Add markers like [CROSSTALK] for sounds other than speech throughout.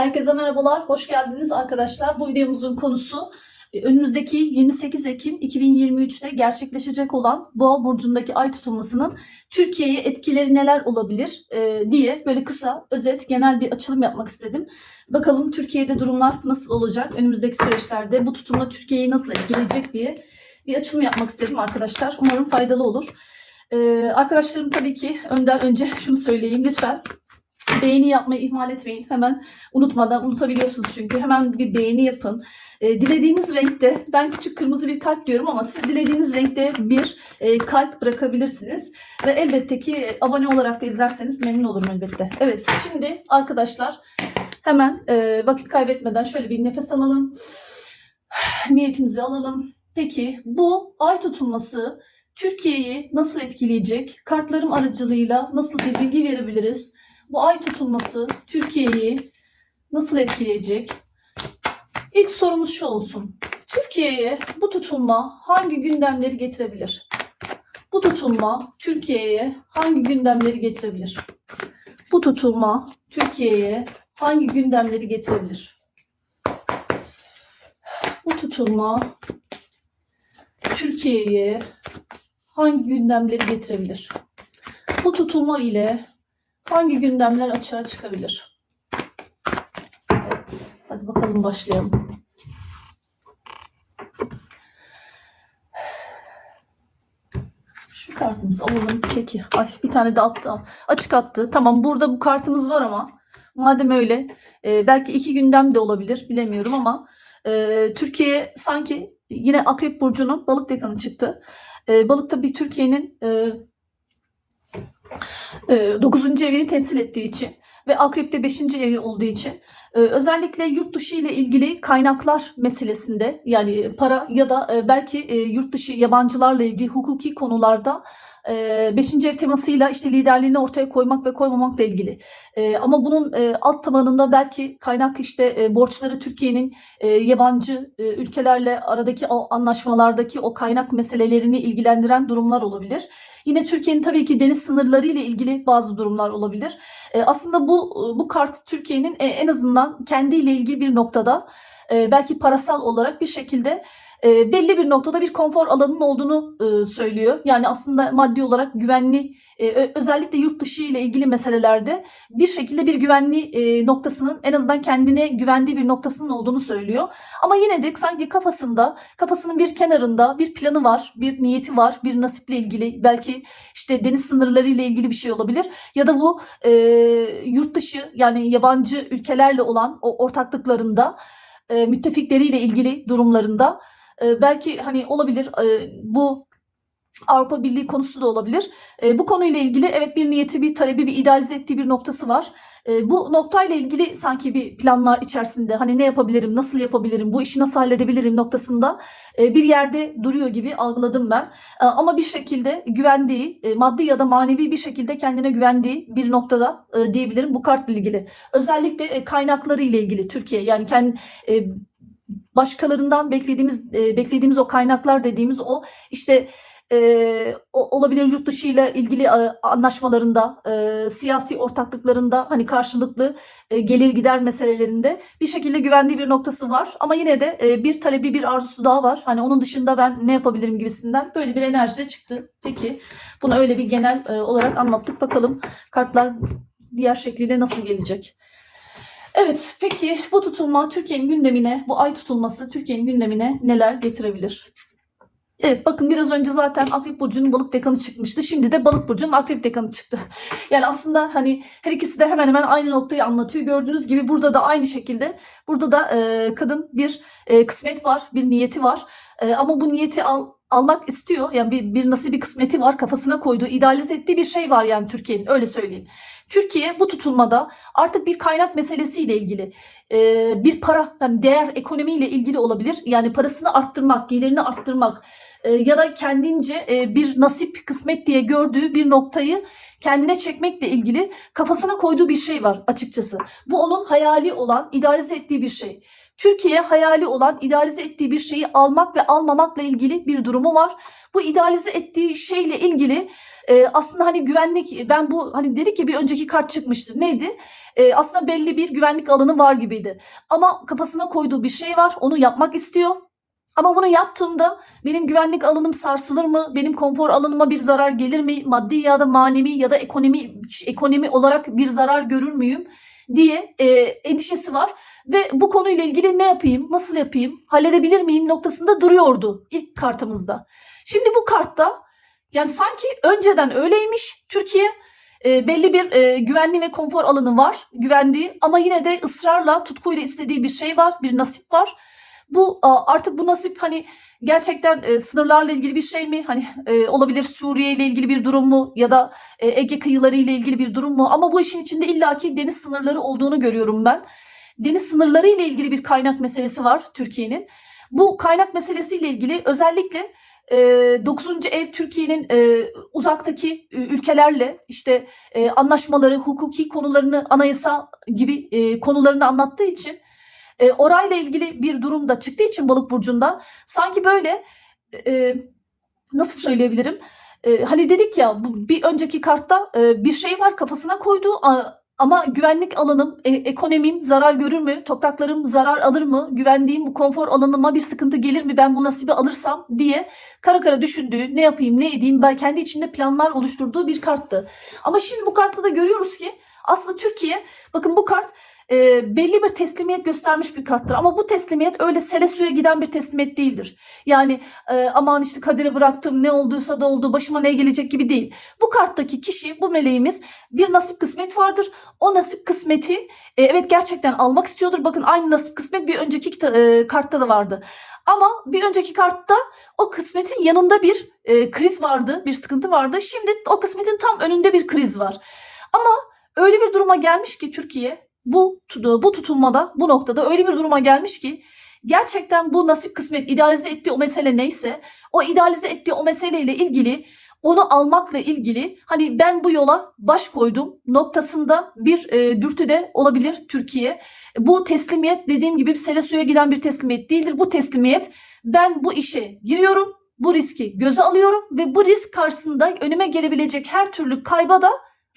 Herkese merhabalar, hoş geldiniz arkadaşlar. Bu videomuzun konusu e, önümüzdeki 28 Ekim 2023'te gerçekleşecek olan Boğa burcundaki ay tutulmasının Türkiye'ye etkileri neler olabilir e, diye böyle kısa, özet, genel bir açılım yapmak istedim. Bakalım Türkiye'de durumlar nasıl olacak? Önümüzdeki süreçlerde bu tutulma Türkiye'yi nasıl etkileyecek diye bir açılım yapmak istedim arkadaşlar. Umarım faydalı olur. E, arkadaşlarım tabii ki önden önce [LAUGHS] şunu söyleyeyim lütfen. Beğeni yapmayı ihmal etmeyin. Hemen unutmadan unutabiliyorsunuz çünkü. Hemen bir beğeni yapın. E, dilediğiniz renkte ben küçük kırmızı bir kalp diyorum ama siz dilediğiniz renkte bir e, kalp bırakabilirsiniz. Ve elbette ki e, abone olarak da izlerseniz memnun olurum elbette. Evet şimdi arkadaşlar hemen e, vakit kaybetmeden şöyle bir nefes alalım. [SIGHS] Niyetimizi alalım. Peki bu ay tutulması Türkiye'yi nasıl etkileyecek? Kartlarım aracılığıyla nasıl bir bilgi verebiliriz? Bu ay tutulması Türkiye'yi nasıl etkileyecek? İlk sorumuz şu olsun. Türkiye'ye bu tutulma hangi gündemleri getirebilir? Bu tutulma Türkiye'ye hangi gündemleri getirebilir? Bu tutulma Türkiye'ye hangi gündemleri getirebilir? Bu tutulma Türkiye'ye hangi gündemleri getirebilir? Bu tutulma ile hangi gündemler açığa çıkabilir? Evet, hadi bakalım başlayalım. Şu kartımızı alalım. Peki. Ay bir tane de attı. Açık attı. Tamam burada bu kartımız var ama madem öyle e, belki iki gündem de olabilir bilemiyorum ama e, Türkiye sanki yine Akrep Burcu'nun balık dekanı çıktı. E, balık tabii Türkiye'nin e, 9. evini temsil ettiği için ve Akrep'te 5. evi olduğu için e, özellikle yurt dışı ile ilgili kaynaklar meselesinde yani para ya da e, belki e, yurt dışı yabancılarla ilgili hukuki konularda 5. ev temasıyla işte liderliğini ortaya koymak ve koymamakla ilgili. Ama bunun alt tabanında belki kaynak işte borçları Türkiye'nin yabancı ülkelerle aradaki o anlaşmalardaki o kaynak meselelerini ilgilendiren durumlar olabilir. Yine Türkiye'nin tabii ki deniz sınırları ile ilgili bazı durumlar olabilir. E, aslında bu bu kart Türkiye'nin e, en azından kendiyle ilgili bir noktada e, belki parasal olarak bir şekilde e, belli bir noktada bir konfor alanının olduğunu e, söylüyor. Yani aslında maddi olarak güvenli e, özellikle yurt dışı ile ilgili meselelerde bir şekilde bir güvenli e, noktasının en azından kendine güvendiği bir noktasının olduğunu söylüyor. Ama yine de sanki kafasında kafasının bir kenarında bir planı var, bir niyeti var, bir nasiple ilgili belki işte deniz sınırları ile ilgili bir şey olabilir ya da bu e, yurt dışı yani yabancı ülkelerle olan o ortaklıklarında e, müttefikleriyle ilgili durumlarında e, belki hani olabilir e, bu Avrupa Birliği konusu da olabilir. E, bu konuyla ilgili evet bir niyeti, bir talebi, bir idealize ettiği bir noktası var. E, bu noktayla ilgili sanki bir planlar içerisinde hani ne yapabilirim, nasıl yapabilirim, bu işi nasıl halledebilirim noktasında e, bir yerde duruyor gibi algıladım ben. E, ama bir şekilde güvendiği, e, maddi ya da manevi bir şekilde kendine güvendiği bir noktada e, diyebilirim bu kartla ilgili. Özellikle e, kaynakları ile ilgili Türkiye yani kendi e, başkalarından beklediğimiz e, beklediğimiz o kaynaklar dediğimiz o işte e, olabilir yurt dışı ile ilgili e, anlaşmalarında, e, siyasi ortaklıklarında hani karşılıklı e, gelir gider meselelerinde bir şekilde güvendiği bir noktası var. Ama yine de e, bir talebi, bir arzusu daha var. Hani onun dışında ben ne yapabilirim gibisinden böyle bir enerji de çıktı. Peki bunu öyle bir genel e, olarak anlattık. Bakalım kartlar diğer şekliyle nasıl gelecek? Evet, peki bu tutulma Türkiye'nin gündemine, bu ay tutulması Türkiye'nin gündemine neler getirebilir? Evet bakın biraz önce zaten Akrep Burcu'nun balık dekanı çıkmıştı. Şimdi de balık burcunun akrep dekanı çıktı. Yani aslında hani her ikisi de hemen hemen aynı noktayı anlatıyor. Gördüğünüz gibi burada da aynı şekilde burada da e, kadın bir e, kısmet var, bir niyeti var. E, ama bu niyeti al, almak istiyor. Yani bir, bir nasıl bir kısmeti var kafasına koyduğu, idealize ettiği bir şey var yani Türkiye'nin öyle söyleyeyim. Türkiye bu tutulmada artık bir kaynak meselesiyle ilgili e, bir para yani değer ekonomiyle ilgili olabilir. Yani parasını arttırmak, gelirini arttırmak e, ya da kendince e, bir nasip kısmet diye gördüğü bir noktayı kendine çekmekle ilgili kafasına koyduğu bir şey var açıkçası. Bu onun hayali olan, idealize ettiği bir şey. Türkiye hayali olan idealize ettiği bir şeyi almak ve almamakla ilgili bir durumu var. Bu idealize ettiği şeyle ilgili e, aslında hani güvenlik ben bu hani dedik ki bir önceki kart çıkmıştı. Neydi? E, aslında belli bir güvenlik alanı var gibiydi. Ama kafasına koyduğu bir şey var. Onu yapmak istiyor. Ama bunu yaptığımda benim güvenlik alanım sarsılır mı? Benim konfor alanıma bir zarar gelir mi? Maddi ya da manevi ya da ekonomi ekonomi olarak bir zarar görür müyüm? diye e, endişesi var ve bu konuyla ilgili ne yapayım, nasıl yapayım, halledebilir miyim noktasında duruyordu ilk kartımızda. Şimdi bu kartta yani sanki önceden öyleymiş Türkiye e, belli bir e, güvenli ve konfor alanı var, güvendiği ama yine de ısrarla, tutkuyla istediği bir şey var, bir nasip var. Bu artık bu nasip hani gerçekten e, sınırlarla ilgili bir şey mi? Hani e, olabilir Suriye ile ilgili bir durum mu ya da e, Ege kıyıları ile ilgili bir durum mu? Ama bu işin içinde illaki deniz sınırları olduğunu görüyorum ben. Deniz sınırları ile ilgili bir kaynak meselesi var Türkiye'nin. Bu kaynak meselesiyle ilgili özellikle e, 9. ev Türkiye'nin e, uzaktaki e, ülkelerle işte e, anlaşmaları, hukuki konularını, anayasa gibi konularını anlattığı için orayla ilgili bir durum da çıktığı için balık burcunda sanki böyle nasıl söyleyebilirim? E, hani dedik ya bir önceki kartta bir şey var kafasına koyduğu a- ama güvenlik alanım, e, ekonomim zarar görür mü? Topraklarım zarar alır mı? Güvendiğim bu konfor alanıma bir sıkıntı gelir mi? Ben bu nasibi alırsam diye kara kara düşündüğü, ne yapayım, ne edeyim, ben kendi içinde planlar oluşturduğu bir karttı. Ama şimdi bu kartta da görüyoruz ki aslında Türkiye, bakın bu kart e, belli bir teslimiyet göstermiş bir karttır. Ama bu teslimiyet öyle sele suya giden bir teslimiyet değildir. Yani e, aman işte kadere bıraktım ne olduysa da oldu başıma ne gelecek gibi değil. Bu karttaki kişi bu meleğimiz bir nasip kısmet vardır. O nasip kısmeti e, evet gerçekten almak istiyordur. Bakın aynı nasip kısmet bir önceki e, kartta da vardı. Ama bir önceki kartta o kısmetin yanında bir e, kriz vardı, bir sıkıntı vardı. Şimdi o kısmetin tam önünde bir kriz var. Ama öyle bir duruma gelmiş ki Türkiye bu bu tutulmada bu noktada öyle bir duruma gelmiş ki gerçekten bu nasip kısmet idealize ettiği o mesele neyse o idealize ettiği o meseleyle ilgili onu almakla ilgili hani ben bu yola baş koydum noktasında bir e, dürtü de olabilir Türkiye. Bu teslimiyet dediğim gibi sele suya giden bir teslimiyet değildir. Bu teslimiyet ben bu işe giriyorum, bu riski göze alıyorum ve bu risk karşısında önüme gelebilecek her türlü kayba da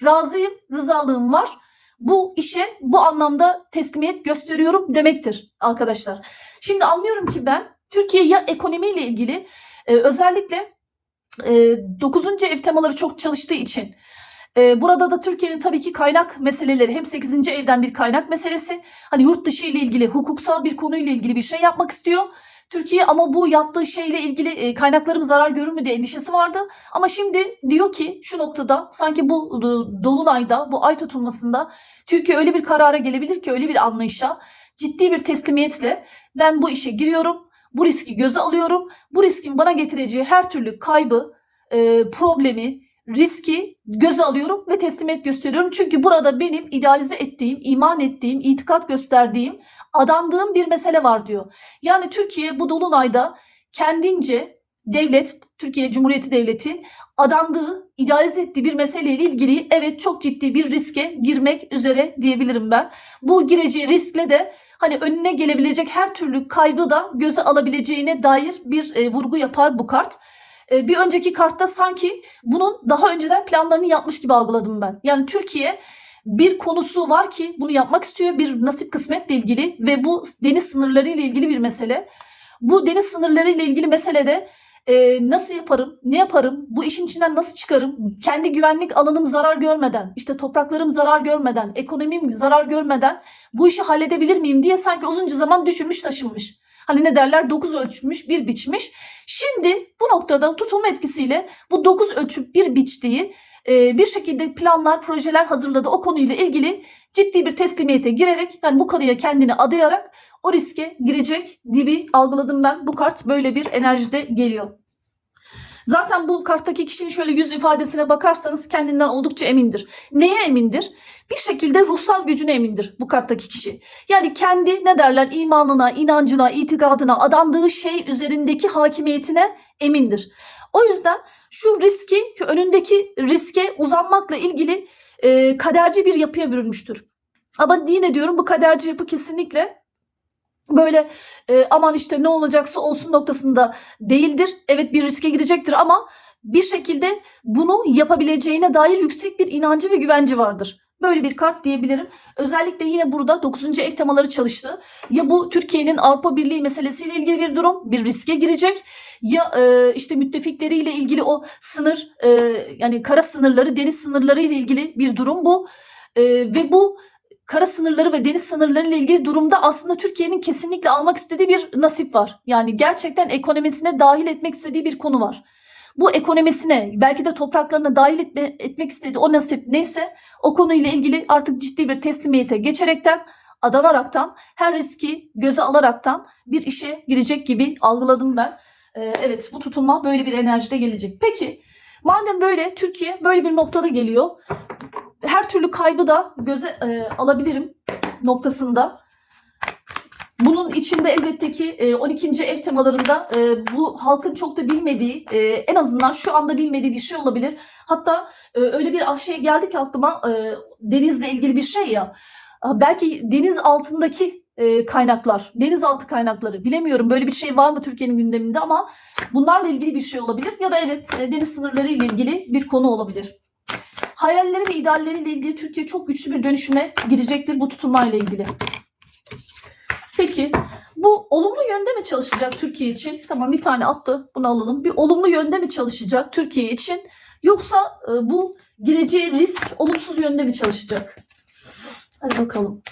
razıyım, rızalığım var bu işe bu anlamda teslimiyet gösteriyorum demektir arkadaşlar. Şimdi anlıyorum ki ben Türkiye ya ekonomiyle ilgili e, özellikle e, 9. ev temaları çok çalıştığı için e, burada da Türkiye'nin tabii ki kaynak meseleleri hem 8. evden bir kaynak meselesi hani yurt dışı ile ilgili hukuksal bir konuyla ilgili bir şey yapmak istiyor. Türkiye ama bu yaptığı şeyle ilgili e, kaynaklarım zarar görür mü diye endişesi vardı. Ama şimdi diyor ki şu noktada sanki bu e, dolunayda bu ay tutulmasında Türkiye öyle bir karara gelebilir ki öyle bir anlayışa ciddi bir teslimiyetle ben bu işe giriyorum. Bu riski göze alıyorum. Bu riskin bana getireceği her türlü kaybı, e, problemi, riski göze alıyorum ve teslimiyet gösteriyorum. Çünkü burada benim idealize ettiğim, iman ettiğim, itikat gösterdiğim, adandığım bir mesele var diyor. Yani Türkiye bu dolunayda kendince devlet, Türkiye Cumhuriyeti Devleti adandığı, idealize ettiği bir meseleyle ilgili evet çok ciddi bir riske girmek üzere diyebilirim ben. Bu gireceği riskle de hani önüne gelebilecek her türlü kaybı da göze alabileceğine dair bir e, vurgu yapar bu kart. E, bir önceki kartta sanki bunun daha önceden planlarını yapmış gibi algıladım ben. Yani Türkiye bir konusu var ki bunu yapmak istiyor bir nasip kısmetle ilgili ve bu deniz sınırları ile ilgili bir mesele. Bu deniz sınırları ile ilgili meselede e, nasıl yaparım, ne yaparım, bu işin içinden nasıl çıkarım, kendi güvenlik alanım zarar görmeden, işte topraklarım zarar görmeden, ekonomim zarar görmeden bu işi halledebilir miyim diye sanki uzunca zaman düşünmüş taşınmış. Hani ne derler 9 ölçmüş bir biçmiş. Şimdi bu noktada tutulma etkisiyle bu 9 ölçüp bir biçtiği e, bir şekilde planlar, projeler hazırladı. O konuyla ilgili ciddi bir teslimiyete girerek yani bu konuya kendini adayarak o riske girecek gibi algıladım ben. Bu kart böyle bir enerjide geliyor. Zaten bu karttaki kişinin şöyle yüz ifadesine bakarsanız kendinden oldukça emindir. Neye emindir? Bir şekilde ruhsal gücüne emindir bu karttaki kişi. Yani kendi ne derler imanına, inancına, itikadına, adandığı şey üzerindeki hakimiyetine emindir. O yüzden şu riski, şu önündeki riske uzanmakla ilgili e, kaderci bir yapıya bürünmüştür. Ama yine diyorum bu kaderci yapı kesinlikle böyle e, aman işte ne olacaksa olsun noktasında değildir. Evet bir riske girecektir ama bir şekilde bunu yapabileceğine dair yüksek bir inancı ve güvenci vardır. Böyle bir kart diyebilirim. Özellikle yine burada 9. ev temaları çalıştı. Ya bu Türkiye'nin Avrupa Birliği meselesiyle ilgili bir durum, bir riske girecek. Ya e, işte müttefikleriyle ilgili o sınır, e, yani kara sınırları, deniz sınırları ile ilgili bir durum bu. E, ve bu kara sınırları ve deniz sınırları ile ilgili durumda aslında Türkiye'nin kesinlikle almak istediği bir nasip var. Yani gerçekten ekonomisine dahil etmek istediği bir konu var. Bu ekonomisine belki de topraklarına dahil etme, etmek istediği o nasip neyse o konuyla ilgili artık ciddi bir teslimiyete geçerekten adanaraktan her riski göze alaraktan bir işe girecek gibi algıladım ben. Ee, evet bu tutulma böyle bir enerjide gelecek. Peki madem böyle Türkiye böyle bir noktada geliyor her türlü kaybı da göze e, alabilirim noktasında. Bunun içinde elbette ki e, 12. ev temalarında e, bu halkın çok da bilmediği, e, en azından şu anda bilmediği bir şey olabilir. Hatta e, öyle bir şey geldi ki aklıma e, denizle ilgili bir şey ya. Ah, Belki deniz altındaki e, kaynaklar, denizaltı kaynakları bilemiyorum böyle bir şey var mı Türkiye'nin gündeminde ama bunlarla ilgili bir şey olabilir ya da evet e, deniz sınırları ile ilgili bir konu olabilir. Hayalleri ve idealleriyle ilgili Türkiye çok güçlü bir dönüşüme girecektir bu tutunmayla ilgili. Peki bu olumlu yönde mi çalışacak Türkiye için? Tamam bir tane attı bunu alalım. Bir olumlu yönde mi çalışacak Türkiye için? Yoksa e, bu gireceği risk olumsuz yönde mi çalışacak? Hadi bakalım.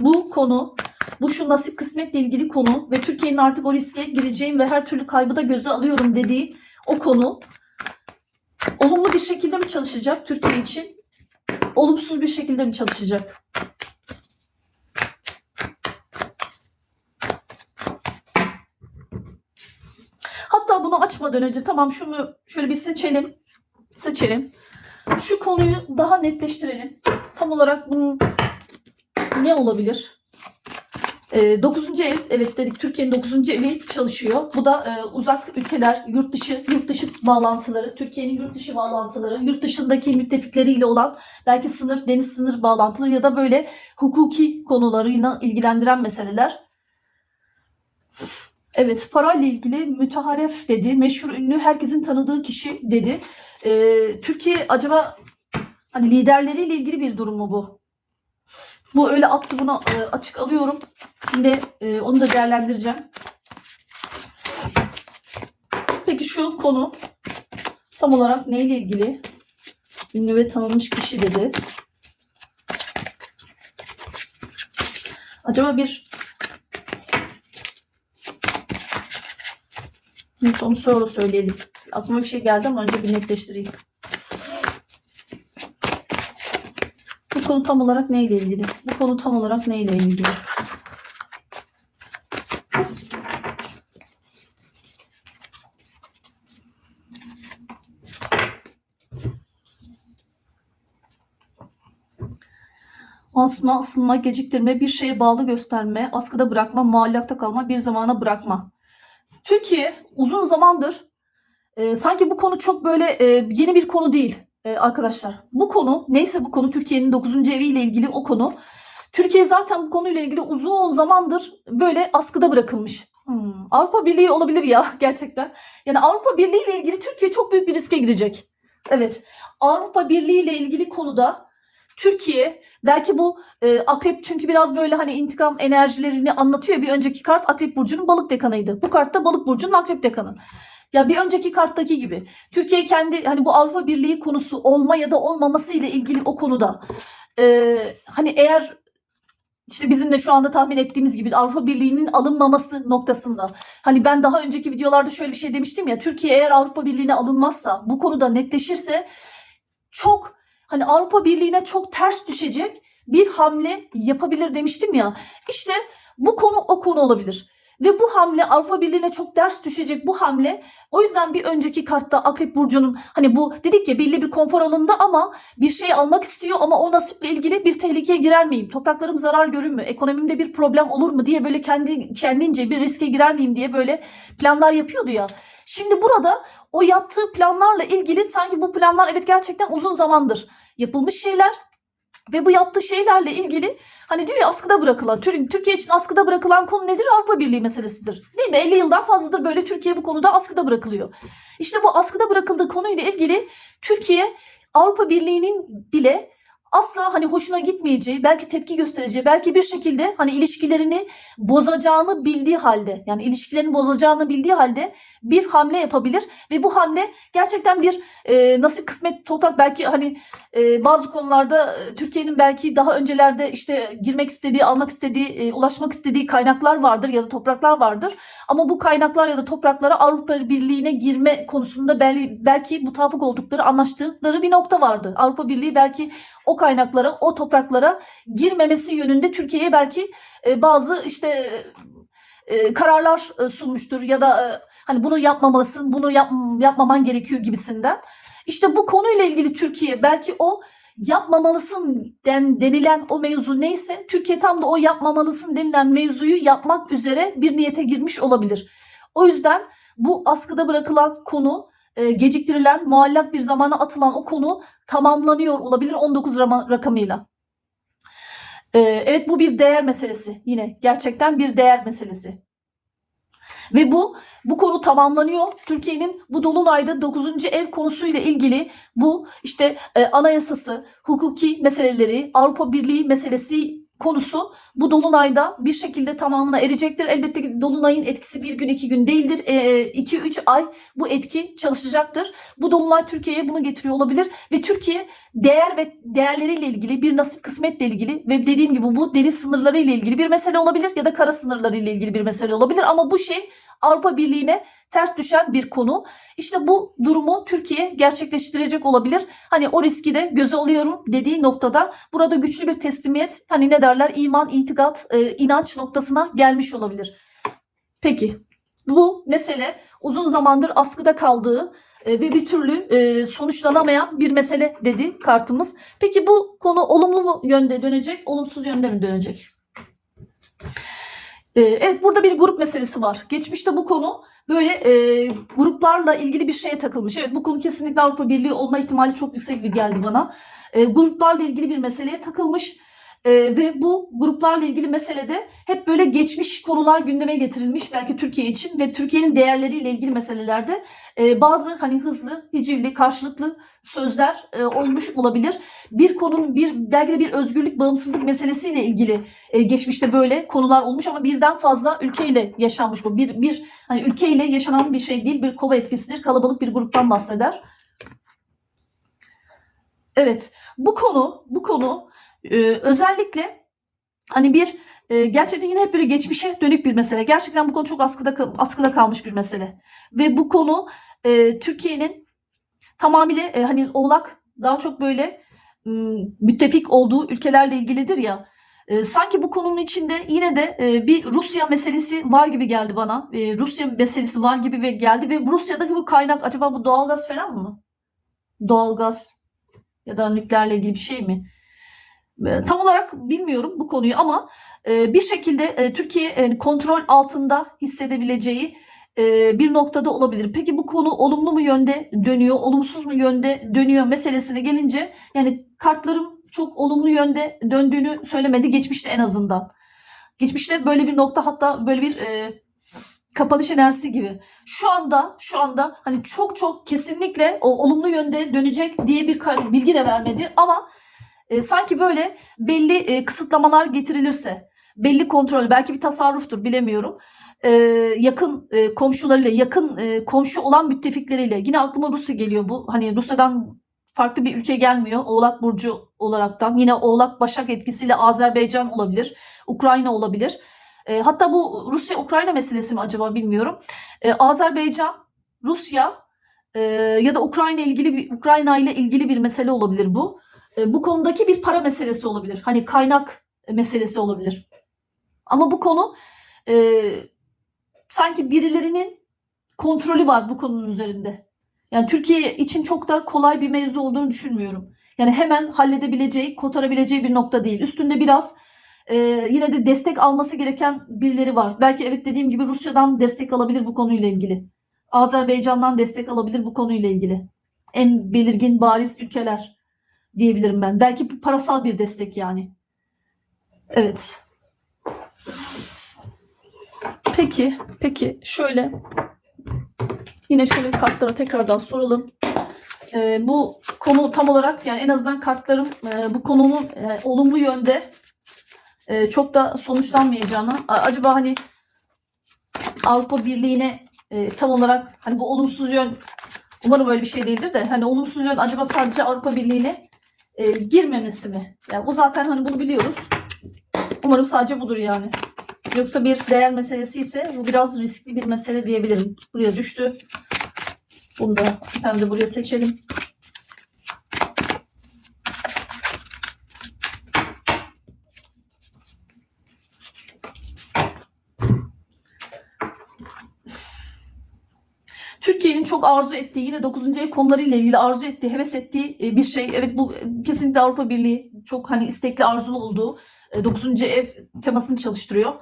Bu konu, bu şu nasip kısmetle ilgili konu ve Türkiye'nin artık o riske gireceğim ve her türlü kaybı da göze alıyorum dediği o konu bir şekilde mi çalışacak Türkiye için? Olumsuz bir şekilde mi çalışacak? Hatta bunu açmadan önce tamam şunu şöyle bir seçelim. Seçelim. Şu konuyu daha netleştirelim. Tam olarak bunun ne olabilir? Ee, 9. ev evet dedik Türkiye'nin 9. evi çalışıyor. Bu da e, uzak ülkeler, yurt dışı, yurt dışı bağlantıları, Türkiye'nin yurt dışı bağlantıları, yurt dışındaki müttefikleriyle olan belki sınır, deniz sınır bağlantıları ya da böyle hukuki konularıyla ilgilendiren meseleler. Evet, parayla ilgili müteharef dedi, meşhur ünlü, herkesin tanıdığı kişi dedi. Ee, Türkiye acaba hani liderleriyle ilgili bir durum mu bu? Bu öyle attı bunu e, açık alıyorum. Şimdi e, onu da değerlendireceğim. Peki şu konu tam olarak neyle ilgili? Ünlü ve tanınmış kişi dedi. Acaba bir Neyse onu sonra söyleyelim. Aklıma bir şey geldi ama önce bir netleştireyim. Bu konu tam olarak neyle ilgili? Bu konu tam olarak neyle ilgili? Asma, ısınma, geciktirme, bir şeye bağlı gösterme, askıda bırakma, muallakta kalma, bir zamana bırakma. Türkiye uzun zamandır e, sanki bu konu çok böyle e, yeni bir konu değil e, arkadaşlar. Bu konu neyse bu konu Türkiye'nin 9. eviyle ilgili o konu. Türkiye zaten bu konuyla ilgili uzun zamandır böyle askıda bırakılmış. Hmm, Avrupa Birliği olabilir ya [LAUGHS] gerçekten. Yani Avrupa Birliği ile ilgili Türkiye çok büyük bir riske girecek. Evet. Avrupa Birliği ile ilgili konuda Türkiye belki bu e, akrep çünkü biraz böyle hani intikam enerjilerini anlatıyor. Bir önceki kart akrep burcunun balık dekanıydı. Bu kart da balık burcunun akrep dekanı. Ya bir önceki karttaki gibi Türkiye kendi hani bu Avrupa Birliği konusu olma ya da olmaması ile ilgili o konuda e, hani eğer işte bizim de şu anda tahmin ettiğimiz gibi Avrupa Birliği'nin alınmaması noktasında. Hani ben daha önceki videolarda şöyle bir şey demiştim ya Türkiye eğer Avrupa Birliği'ne alınmazsa bu konuda netleşirse çok hani Avrupa Birliği'ne çok ters düşecek bir hamle yapabilir demiştim ya. İşte bu konu o konu olabilir. Ve bu hamle Avrupa Birliği'ne çok ders düşecek bu hamle. O yüzden bir önceki kartta Akrep Burcu'nun hani bu dedik ya belli bir konfor alanında ama bir şey almak istiyor ama o nasiple ilgili bir tehlikeye girer miyim? Topraklarım zarar görür mü? Ekonomimde bir problem olur mu diye böyle kendi kendince bir riske girer miyim diye böyle planlar yapıyordu ya. Şimdi burada o yaptığı planlarla ilgili sanki bu planlar evet gerçekten uzun zamandır yapılmış şeyler Ve bu yaptığı şeylerle ilgili hani diyor ya askıda bırakılan, Tür- Türkiye için askıda bırakılan konu nedir? Avrupa Birliği meselesidir. Değil mi? 50 yıldan fazladır böyle Türkiye bu konuda askıda bırakılıyor. İşte bu askıda bırakıldığı konuyla ilgili Türkiye Avrupa Birliği'nin bile asla hani hoşuna gitmeyeceği, belki tepki göstereceği, belki bir şekilde hani ilişkilerini bozacağını bildiği halde, yani ilişkilerini bozacağını bildiği halde bir hamle yapabilir ve bu hamle gerçekten bir e, nasip kısmet toprak belki hani e, bazı konularda e, Türkiye'nin belki daha öncelerde işte girmek istediği, almak istediği, e, ulaşmak istediği kaynaklar vardır ya da topraklar vardır. Ama bu kaynaklar ya da topraklara Avrupa Birliği'ne girme konusunda belki, belki mutabık oldukları, anlaştıkları bir nokta vardı. Avrupa Birliği belki o kaynaklara, o topraklara girmemesi yönünde Türkiye'ye belki e, bazı işte e, kararlar e, sunmuştur ya da e, hani bunu yapmamalısın, bunu yap, yapmaman gerekiyor gibisinden. İşte bu konuyla ilgili Türkiye belki o yapmamalısın den, denilen o mevzu neyse Türkiye tam da o yapmamalısın denilen mevzuyu yapmak üzere bir niyete girmiş olabilir. O yüzden bu askıda bırakılan konu e, geciktirilen, muallak bir zamana atılan o konu tamamlanıyor olabilir 19 rama- rakamıyla. E, evet bu bir değer meselesi yine gerçekten bir değer meselesi. Ve bu bu konu tamamlanıyor. Türkiye'nin bu dolunayda 9. ev konusuyla ilgili bu işte e, anayasası, hukuki meseleleri, Avrupa Birliği meselesi konusu bu dolunayda bir şekilde tamamına erecektir. Elbette ki dolunayın etkisi bir gün iki gün değildir. 2-3 ay bu etki çalışacaktır. Bu dolunay Türkiye'ye bunu getiriyor olabilir ve Türkiye değer ve değerleriyle ilgili bir nasip kısmetle ilgili ve dediğim gibi bu deniz sınırları ile ilgili bir mesele olabilir ya da kara sınırları ile ilgili bir mesele olabilir ama bu şey Avrupa Birliği'ne ters düşen bir konu. İşte bu durumu Türkiye gerçekleştirecek olabilir. Hani o riski de göze alıyorum dediği noktada burada güçlü bir teslimiyet hani ne derler iman, itikat, e, inanç noktasına gelmiş olabilir. Peki bu mesele uzun zamandır askıda kaldığı e, ve bir türlü e, sonuçlanamayan bir mesele dedi kartımız. Peki bu konu olumlu mu yönde dönecek, olumsuz yönde mi dönecek? E, evet burada bir grup meselesi var. Geçmişte bu konu böyle e, gruplarla ilgili bir şeye takılmış. Evet bu konu kesinlikle Avrupa Birliği olma ihtimali çok yüksek bir geldi bana. E, gruplarla ilgili bir meseleye takılmış. E, ve bu gruplarla ilgili meselede hep böyle geçmiş konular gündeme getirilmiş belki Türkiye için ve Türkiye'nin değerleriyle ilgili meselelerde e, bazı hani hızlı, hicivli, karşılıklı sözler e, olmuş olabilir. Bir konunun bir belki de bir özgürlük, bağımsızlık meselesiyle ilgili e, geçmişte böyle konular olmuş ama birden fazla ülkeyle yaşanmış bu. Bir bir hani ülkeyle yaşanan bir şey değil, bir kova etkisidir. Kalabalık bir gruptan bahseder. Evet, bu konu bu konu e, özellikle hani bir e, gerçekten yine hep böyle geçmişe dönük bir mesele. Gerçekten bu konu çok askıda askıda kalmış bir mesele. Ve bu konu e, Türkiye'nin tamamıyla e, hani Oğlak daha çok böyle müttefik olduğu ülkelerle ilgilidir ya. E, sanki bu konunun içinde yine de e, bir Rusya meselesi var gibi geldi bana. E, Rusya meselesi var gibi ve geldi ve Rusya'daki bu kaynak acaba bu doğalgaz falan mı? Doğalgaz ya da nükleerle ilgili bir şey mi? E, Tam olarak bilmiyorum bu konuyu ama e, bir şekilde e, Türkiye e, kontrol altında hissedebileceği e, bir noktada olabilir. Peki bu konu olumlu mu yönde dönüyor, olumsuz mu yönde dönüyor meselesine gelince yani kartlarım çok olumlu yönde döndüğünü söylemedi geçmişte en azından. Geçmişte böyle bir nokta hatta böyle bir e, kapanış enerjisi gibi. Şu anda şu anda hani çok çok kesinlikle o olumlu yönde dönecek diye bir bilgi de vermedi ama e, sanki böyle belli e, kısıtlamalar getirilirse, belli kontrol, belki bir tasarruftur bilemiyorum. E, yakın e, komşularıyla, yakın e, komşu olan müttefikleriyle. Yine aklıma Rusya geliyor bu. Hani Rusya'dan farklı bir ülke gelmiyor. Oğlak Burcu olaraktan. Yine Oğlak Başak etkisiyle Azerbaycan olabilir. Ukrayna olabilir. E, hatta bu Rusya-Ukrayna meselesi mi acaba bilmiyorum. E, Azerbaycan, Rusya e, ya da Ukrayna ilgili bir Ukrayna ile ilgili bir mesele olabilir bu. E, bu konudaki bir para meselesi olabilir. Hani kaynak meselesi olabilir. Ama bu konu e, sanki birilerinin kontrolü var bu konunun üzerinde. Yani Türkiye için çok da kolay bir mevzu olduğunu düşünmüyorum. Yani hemen halledebileceği, kotarabileceği bir nokta değil. Üstünde biraz e, yine de destek alması gereken birileri var. Belki evet dediğim gibi Rusya'dan destek alabilir bu konuyla ilgili. Azerbaycan'dan destek alabilir bu konuyla ilgili. En belirgin bariz ülkeler. diyebilirim ben. Belki parasal bir destek yani. Evet. Peki, peki şöyle yine şöyle kartlara tekrardan soralım. Ee, bu konu tam olarak yani en azından kartlarım e, bu konunun e, olumlu yönde e, çok da sonuçlanmayacağını acaba hani Avrupa Birliği'ne e, tam olarak hani bu olumsuz yön umarım öyle bir şey değildir de hani olumsuz yön acaba sadece Avrupa Birliği'ne e, girmemesi mi? Yani bu zaten hani bunu biliyoruz. Umarım sadece budur yani. Yoksa bir değer meselesi ise bu biraz riskli bir mesele diyebilirim. Buraya düştü. Bunu da tane de buraya seçelim. Türkiye'nin çok arzu ettiği yine 9. ev konularıyla ilgili arzu ettiği, heves ettiği e, bir şey. Evet bu kesinlikle Avrupa Birliği çok hani istekli arzulu olduğu 9. ev temasını çalıştırıyor.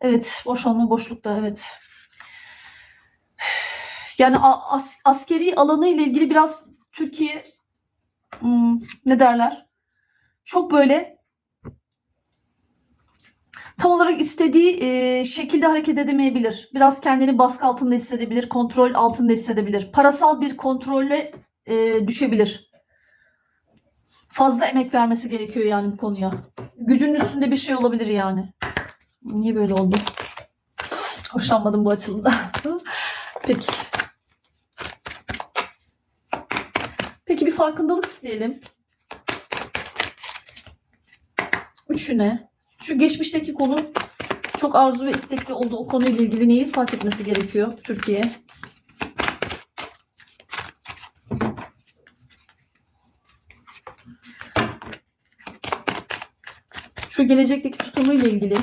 Evet boş olma boşlukta evet. Yani as- askeri alanı ile ilgili biraz Türkiye hmm, ne derler? Çok böyle tam olarak istediği e, şekilde hareket edemeyebilir. Biraz kendini baskı altında hissedebilir, kontrol altında hissedebilir. Parasal bir kontrolle e, düşebilir. Fazla emek vermesi gerekiyor yani bu konuya. Gücünün üstünde bir şey olabilir yani. Niye böyle oldu? Hoşlanmadım bu açılımda. [LAUGHS] Peki. Peki bir farkındalık isteyelim. Üçüne. Şu geçmişteki konu çok arzu ve istekli olduğu o konuyla ilgili neyi fark etmesi gerekiyor Türkiye? Şu gelecekteki tutumuyla ilgili.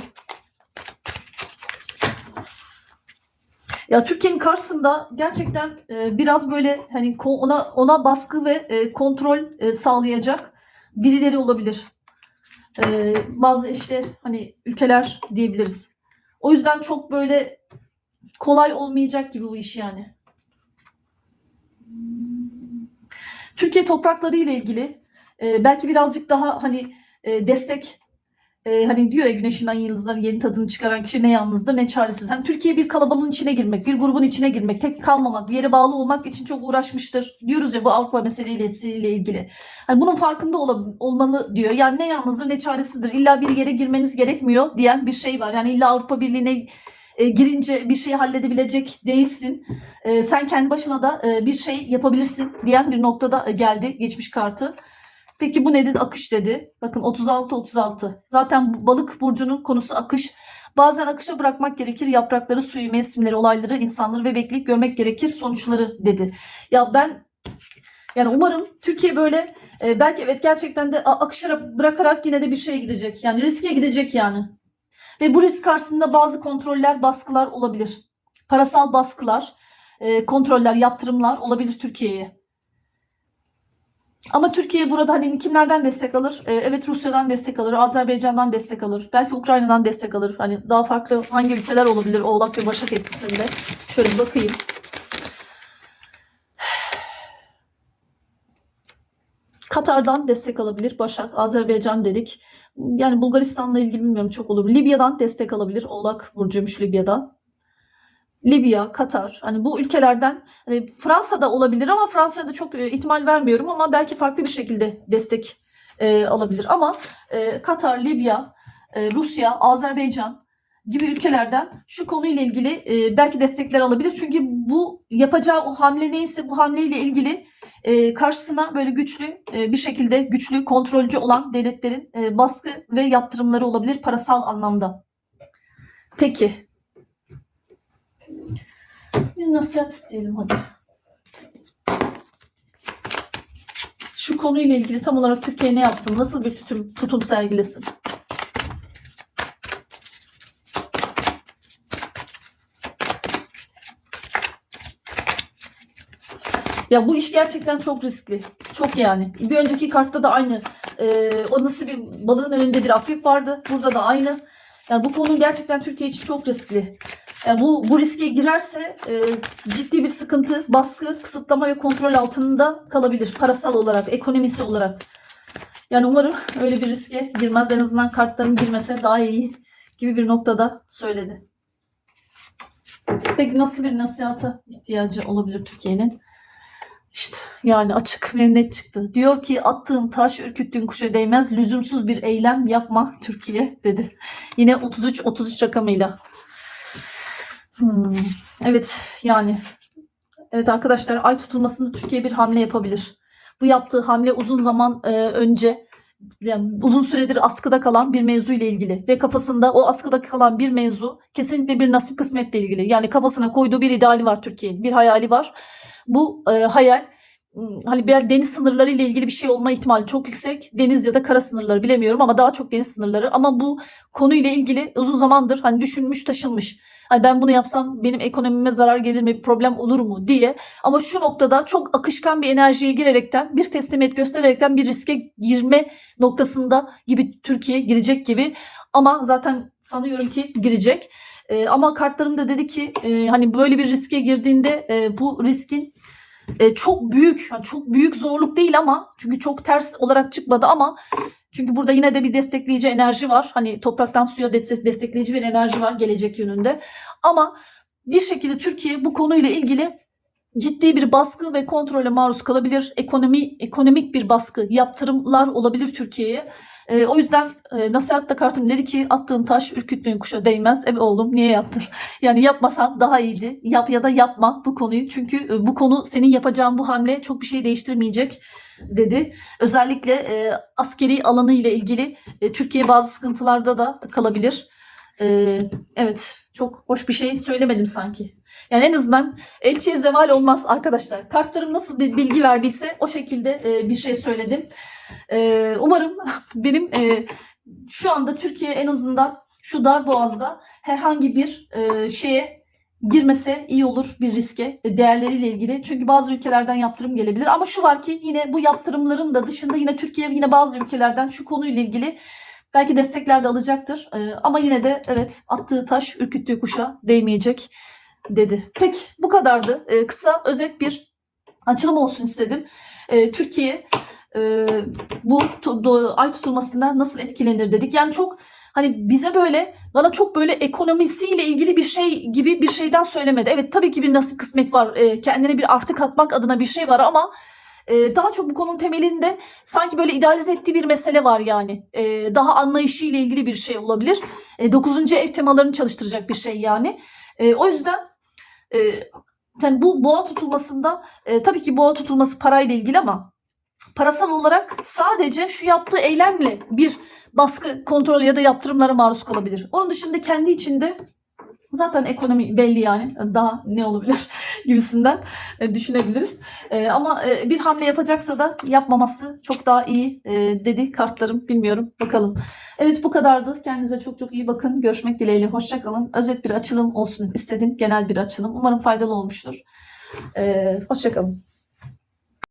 Ya Türkiye'nin karşısında gerçekten e, biraz böyle hani ona ona baskı ve e, kontrol e, sağlayacak birileri olabilir. E, bazı işte hani ülkeler diyebiliriz. O yüzden çok böyle kolay olmayacak gibi bu iş yani. Türkiye toprakları ile ilgili e, belki birazcık daha hani e, destek e, hani diyor ya güneşinden yıldızların yeni tadını çıkaran kişi ne yalnızdır ne çaresiz. Hani Türkiye bir kalabalığın içine girmek, bir grubun içine girmek, tek kalmamak, bir yere bağlı olmak için çok uğraşmıştır. Diyoruz ya bu Avrupa meselesiyle ilgili. Hani bunun farkında ola- olmalı diyor. Yani ne yalnızdır ne çaresizdir. İlla bir yere girmeniz gerekmiyor diyen bir şey var. Yani illa Avrupa Birliği'ne e, girince bir şeyi halledebilecek değilsin. E, sen kendi başına da e, bir şey yapabilirsin diyen bir noktada e, geldi geçmiş kartı. Peki bu nedir? Akış dedi. Bakın 36-36. Zaten balık burcunun konusu akış. Bazen akışa bırakmak gerekir. Yaprakları, suyu, mevsimleri, olayları, insanları ve bekleyip görmek gerekir sonuçları dedi. Ya ben yani umarım Türkiye böyle e, belki evet gerçekten de akışa bırakarak yine de bir şeye gidecek. Yani riske gidecek yani. Ve bu risk karşısında bazı kontroller, baskılar olabilir. Parasal baskılar, e, kontroller, yaptırımlar olabilir Türkiye'ye. Ama Türkiye burada hani kimlerden destek alır? Ee, evet Rusya'dan destek alır, Azerbaycan'dan destek alır, belki Ukrayna'dan destek alır. Hani daha farklı hangi ülkeler olabilir Oğlak ve Başak etkisinde? Şöyle bakayım. Katar'dan destek alabilir Başak, Azerbaycan dedik. Yani Bulgaristan'la ilgili bilmiyorum çok olur? Libya'dan destek alabilir. Oğlak Burcu'ymuş Libya'dan. Libya, Katar. Hani bu ülkelerden hani Fransa'da olabilir ama Fransa'ya da çok e, ihtimal vermiyorum ama belki farklı bir şekilde destek e, alabilir. Ama e, Katar, Libya, e, Rusya, Azerbaycan gibi ülkelerden şu konuyla ilgili e, belki destekler alabilir. Çünkü bu yapacağı o hamle neyse bu hamleyle ilgili e, karşısına böyle güçlü e, bir şekilde güçlü kontrolcü olan devletlerin e, baskı ve yaptırımları olabilir parasal anlamda. Peki. Bir nasihat isteyelim hadi. Şu konuyla ilgili tam olarak Türkiye ne yapsın? Nasıl bir tutum, tutum sergilesin? Ya bu iş gerçekten çok riskli. Çok yani. Bir önceki kartta da aynı. Ee, o nasıl bir balığın önünde bir akrep vardı. Burada da aynı. Yani bu konu gerçekten Türkiye için çok riskli. Yani bu bu riske girerse e, ciddi bir sıkıntı, baskı, kısıtlama ve kontrol altında kalabilir parasal olarak, ekonomisi olarak. Yani umarım öyle bir riske girmez. En azından kartların girmese daha iyi gibi bir noktada söyledi. Peki nasıl bir nasihata ihtiyacı olabilir Türkiye'nin? İşte yani açık ve net çıktı. Diyor ki attığın taş ürküttüğün kuşa değmez. Lüzumsuz bir eylem yapma Türkiye dedi. Yine 33-33 rakamıyla. Hmm, Evet yani. Evet arkadaşlar ay tutulmasında Türkiye bir hamle yapabilir. Bu yaptığı hamle uzun zaman e, önce yani uzun süredir askıda kalan bir mevzu ile ilgili ve kafasında o askıda kalan bir mevzu kesinlikle bir nasip kısmetle ilgili. Yani kafasına koyduğu bir ideali var Türkiye'nin, bir hayali var. Bu e, hayal m, hani bir deniz sınırları ile ilgili bir şey olma ihtimali çok yüksek. Deniz ya da kara sınırları bilemiyorum ama daha çok deniz sınırları. Ama bu konuyla ilgili uzun zamandır hani düşünmüş, taşınmış. Hani ben bunu yapsam benim ekonomime zarar gelir mi, problem olur mu diye. Ama şu noktada çok akışkan bir enerjiye girerekten, bir teslimiyet göstererekten bir riske girme noktasında gibi Türkiye girecek gibi. Ama zaten sanıyorum ki girecek. Ee, ama kartlarım da dedi ki e, hani böyle bir riske girdiğinde e, bu riskin e, çok büyük, yani çok büyük zorluk değil ama çünkü çok ters olarak çıkmadı ama çünkü burada yine de bir destekleyici enerji var. Hani topraktan suya des- destekleyici bir enerji var gelecek yönünde. Ama bir şekilde Türkiye bu konuyla ilgili ciddi bir baskı ve kontrole maruz kalabilir. Ekonomi ekonomik bir baskı, yaptırımlar olabilir Türkiye'ye. Ee, o yüzden e, nasihatta kartım dedi ki attığın taş ürküttüğün kuşa değmez. Evet oğlum niye yaptın? [LAUGHS] Yani yapmasan daha iyiydi. Yap ya da yapma bu konuyu. Çünkü e, bu konu senin yapacağın bu hamle çok bir şey değiştirmeyecek dedi. Özellikle e, askeri alanı ile ilgili e, Türkiye bazı sıkıntılarda da kalabilir. E, evet çok hoş bir şey söylemedim sanki. Yani en azından elçiye zeval olmaz arkadaşlar. Kartlarım nasıl bir bilgi verdiyse o şekilde e, bir şey söyledim. E, umarım [LAUGHS] benim e, şu anda Türkiye en azından şu dar boğazda herhangi bir e, şeye girmese iyi olur bir riske e, değerleriyle ilgili. Çünkü bazı ülkelerden yaptırım gelebilir. Ama şu var ki yine bu yaptırımların da dışında yine Türkiye yine bazı ülkelerden şu konuyla ilgili belki destekler de alacaktır. E, ama yine de evet attığı taş ürküttüğü kuşa değmeyecek dedi. Peki bu kadardı. E, kısa özet bir açılım olsun istedim. E, Türkiye e, bu do- ay tutulmasından nasıl etkilenir dedik. Yani çok hani bize böyle bana çok böyle ekonomisiyle ilgili bir şey gibi bir şeyden söylemedi. Evet tabii ki bir nasip kısmet var. E, kendine bir artı katmak adına bir şey var ama e, daha çok bu konunun temelinde sanki böyle idealize ettiği bir mesele var yani. E, daha anlayışıyla ilgili bir şey olabilir. E, 9. ev temalarını çalıştıracak bir şey yani. E, o yüzden yani bu boğa tutulmasında e, tabii ki boğa tutulması parayla ilgili ama parasal olarak sadece şu yaptığı eylemle bir baskı, kontrol ya da yaptırımlara maruz kalabilir. Onun dışında kendi içinde zaten ekonomi belli yani daha ne olabilir [LAUGHS] gibisinden e, düşünebiliriz. E, ama e, bir hamle yapacaksa da yapmaması çok daha iyi dedi kartlarım bilmiyorum bakalım. Evet bu kadardı. Kendinize çok çok iyi bakın. Görüşmek dileğiyle. Hoşçakalın. Özet bir açılım olsun istedim. Genel bir açılım. Umarım faydalı olmuştur. Hoşçakalın.